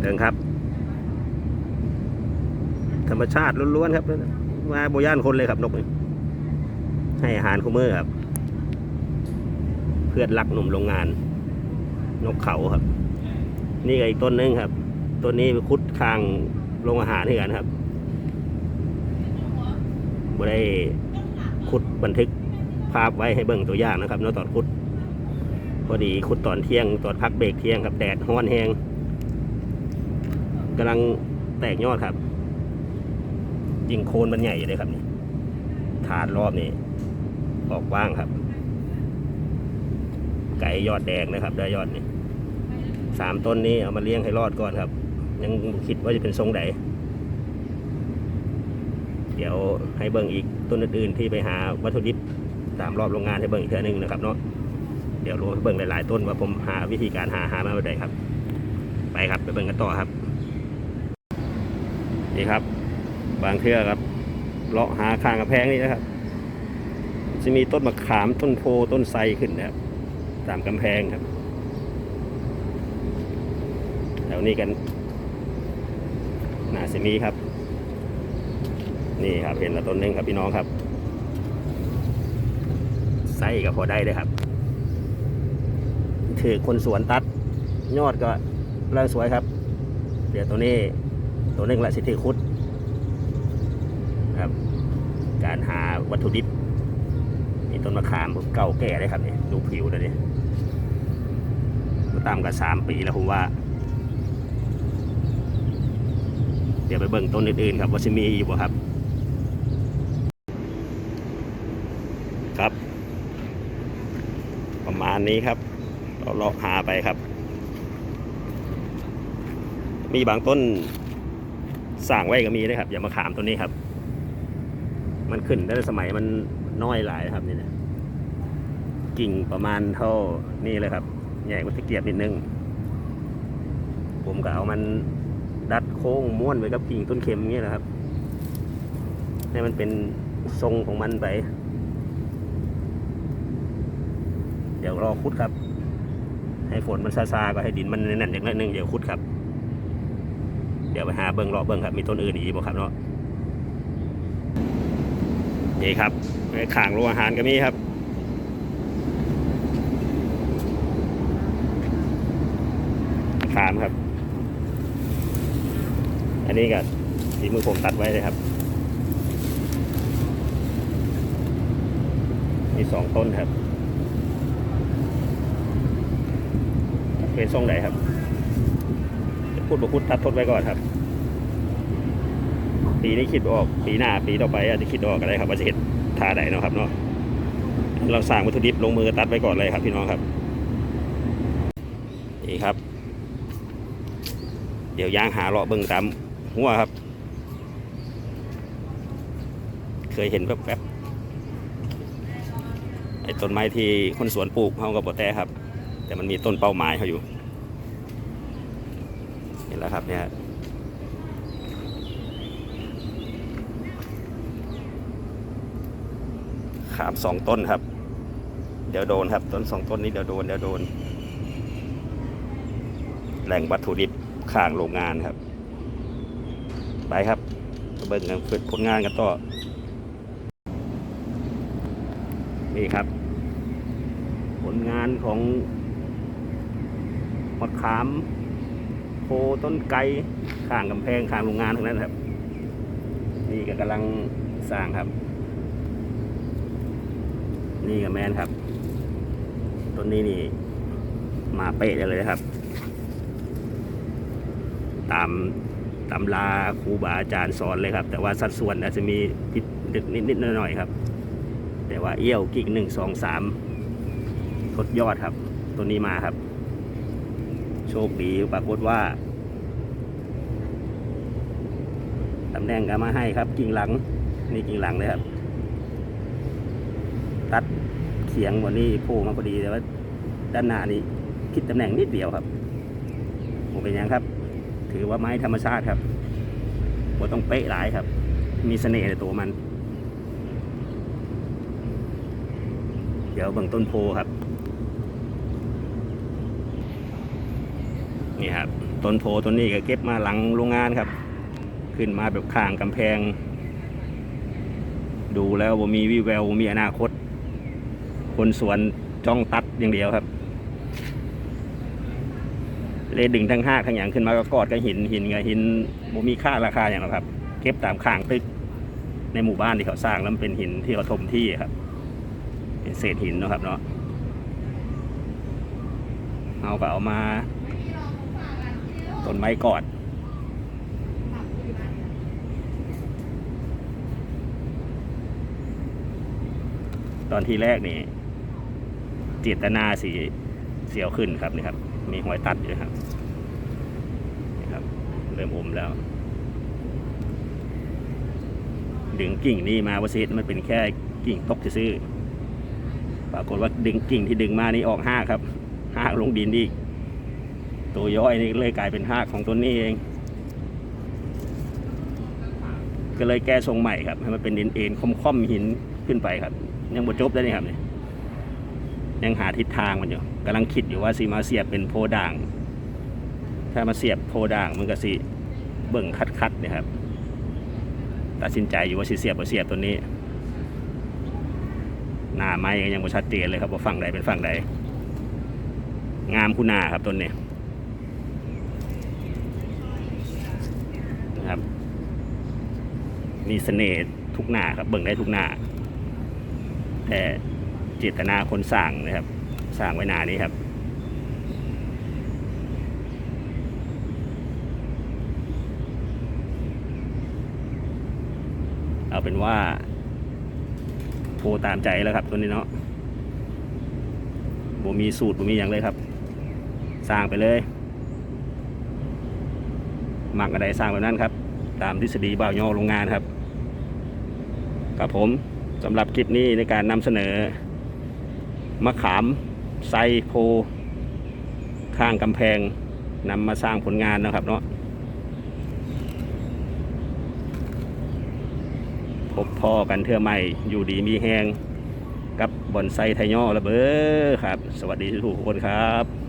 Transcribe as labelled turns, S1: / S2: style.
S1: เดินครับ ธรรมชาติล้วนๆครับมาโบย่านคนเลยครับนกนี่ให้อาหารคู่มือครับ เพื่อนรักหนุ่มโรงงาน นกเขาครับ นี่ก็อีกต้นหนึงครับต้นนี้คุดคางโรงอาหารให้กันครับบ่ได้ขุดบันทึกภาพไว้ให้เบิ่งตัวอย่างนะครับเนาะตอนขุด พอดีขุดตอนเที่ยงตอนพักเบรกเที่ยงครับแดดห้อนแห้ง กำลังแตกยอดครับยิงโคนมันใหญ่เลยครับนี่ฐานรอบนี้ออกว่างครับ ไก่ยอดแดงนะครับ ได้ยอดนี่สามต้นนี้เอามาเลี้ยงให้รอดก่อนครับ ยังคิดว่าจะเป็นทรงไหนเดี๋ยวให้เบิ่งอีกต้นอื่นๆที่ไปหาวัตถุดิบตามรอบโรงงานให้เบิ่งอีกเทื่อนึงนะครับเนาะเดี๋ยวรู้ให้เบิ่งหลายๆต้นว่าผมหาวิธีการหาหามาแบบใดครับ ไปครับไปเบิ่งกันต่อครับ นี่ครับ บางเทือครับเลาะหาข้างกระแพงนี่นะครับ จะมีต้นมะขามต้นโพต้นไทรขึ้นนะครับ ตามกำแพงครับแถวนี้กันหนาสิมีครับ นี่ครับเห็นล้วต้นนึงครับพี่น้องครับไส้ก็พอได้เลยครับ ถือคนสวนตัด ยอดก็เริ่มสวยครับ เดี๋ยวตัวนี้ ตัวหนึงละสิถือคุดครับ การหาวัตถุดิบนี่ต้นมะขามเก่าแก่เลยครับนี่ดูผิวเลยนี่ตามกันสามปีแล้วผมว่า เดี๋ยวไปเบิ่งต้นอื่นๆครับว่าจะมีอยู่บ่ครับ ครับ ประมาณนี้ครับ เราเลาะหาไปครับ มีบางต้น สั่งไว้ก็มีนะครับ อย่ามาขามต้นนี้ครับ มันขึ้นได้สมัยมันน้อยหลายครับนี่นะกิ่งประมาณเท่านี่เลยครับ ใหญ่กว่าตะเกียบนิดนึง ผมก็เอามันดัดโค้งม้วนไว้กับกิ่งต้นเข็มอย่างนี้แหละครับ ให้มันเป็นทรงของมันไป เดี๋ยวรอคุดครับ ให้ฝนมันซาซาๆก็ให้ดินมันแน่นๆอย่างนั้นนึงเดี๋ยวคุดครับ ดี๋ยวไปหาเบิ้งรอเบิ้งครับ มีต้นอื่นอีกบ่ครับเนาะนี่ครับไอ้ข่างโรงอาหารก็มีครับขามครับ อันนี้ก็ทีมือผมตัดไว้เลยครับ มีสองต้นครับ เป็นทรงไหนครับ พูดประพุทธทัดทดไว้ก่อนครับ ปีนี้คิดออก ปีหน้าปีต่อไปอาจจะคิดออกอะไรครับว่าจะเห็นท่าไหนเนาะครับเนาะเราสั่งวัตถุดิบลงมือตัดไว้ก่อนเลยครับ พี่น้องครับนี่ครับ เดี๋ยวยางหาเลาะเบิ่งตามหัวครับ เคยเห็นแป๊บๆไอ้ต้นไม้ที่คนสวนปลูกเขากับปแต่ครับ แต่มันมีต้นเป้าหมายเขาอยู่ นแล้วครับเนี่ยขามสองต้นครับ เดี๋ยวโดนครับ ต้นสองต้นนี้เดี๋ยวโดนเดี๋ยวโดน แหล่งวัตถุดิบข้างโรงงานครับ ไปครับเบิ่งกันฝึกผลงานกันต่อ นี่ครับ ผลงานของมะขาม โพต้นไกข้างกำแพงข้างโรงงานทั้งนั้นครับ นี่ก็กำลังสร้างครับ นี่กับแมนครับต้นนี้นี่ มาเป๊ะเลยครับ ตามตำราครูบาอาจารย์สอนเลยครับ แต่ว่าสัดส่วนอาจจะมีผิดนิดนิดๆหน่อยๆครับ แต่ว่าเอี้ยวกิ่งหนึ่งสองสามทดยอดครับ ตัวนี้มาครับ โชคดีปรากฏว่าตำแหน่งก็มาให้ครับ กิ่งหลัง นี่กิ่งหลังเลยครับ ตัดเขียงวันนี้โผล่มาพอดีแต่ว่า ด้านหน้านี่คิดตำแหน่งนิดเดียวครับผมเป็นยังครับ ถือว่าไม้ธรรมชาติครับบ่าต้องเป๊ะหลายครับ มีเสน่ห์ในตัวมัน เดี๋ยวเบิ่งต้นโพครับ นี่ครับต้นโพต้นนี้ก็เก็บมาหลังโรงงานครับ ขึ้นมาแบบข้างกำแพง ดูแล้วว่ามีวิแววมีอนาคต คนสวนจ้องตัดอย่างเดียวครับ เลยดึงทั้งห้าข้างอย่างขึ้นมาก็กอดกับหินหินกับหินบ่มีค่าราคาอย่างหรอกครับ เก็บตามข้างตึกในหมู่บ้านที่เขาสร้างแล้วมันเป็นหินที่เขาถมที่ครับ เป็นเศษหินนะครับเนาะเอาก็เอามา ต้นไม้กอด ตอนที่แรกนี่เจตนาสีเสียวขึ้นครับนี่ครับ มีหอยตัดอยู่ครับนี่ครับ เริ่มอมแล้ว ดึงกิ่งนี่มาว่าเซตมันเป็นแค่กิ่งตกซื่อปรากฏว่าดึงกิ่งที่ดึงมานี่ออกห้าครับห้าลงดินอีก ตัวย้อยนี่เลยกลายเป็นห้าของต้นนี้เอง ก็เลยแก้ทรงใหม่ครับ ให้มันเป็นเอ็นเอ็นค่อมๆหินขึ้นไปครับ ยังบ่จบได้นี่ครับเนี่ยยังหาทิศทางมันอยู่กำลังคิดอยู่ว่าสิมาเสียบเป็นโพด่าง ถ้ามาเสียบโพด่างมันก็สิเบิ่งคัดๆเนะครับตัดสินใจอยู่ว่าสิเสียบบ่เสียบตัวนี้ หน้าไม้ยังบ่ชัดเจนเลยครับว่าฝั่งใดเป็นฝั่งใด งามคุณนาครับต้นนี้นะครับ มีเสน่ห์ทุกหน้าครับเบิ่งได้ทุกหน้า แต่เจตนาคนสร้างนะครับสร้างไว้หนานี้ครับ เอาเป็นว่าโทรตามใจแล้วครับตัวนี้เนาะบ่มีสูตรบ่มีอย่างเลยครับ สร้างไปเลยมักอะไรสร้างแบบนั้นครับ ตามทฤษฎีบ่าวยอโรงงานครับ ครับผมสำหรับคลิปนี้ในการนำเสนอ มะขามไซโพ ข้างกำแพงนำมาสร้างผลงานนะครับเนาะพบพ่อกันเทื่อใหม่อยู่ดีมีแหงกับบอนไซไทยย่อระเบ้อครับ สวัสดีทุกคนครับ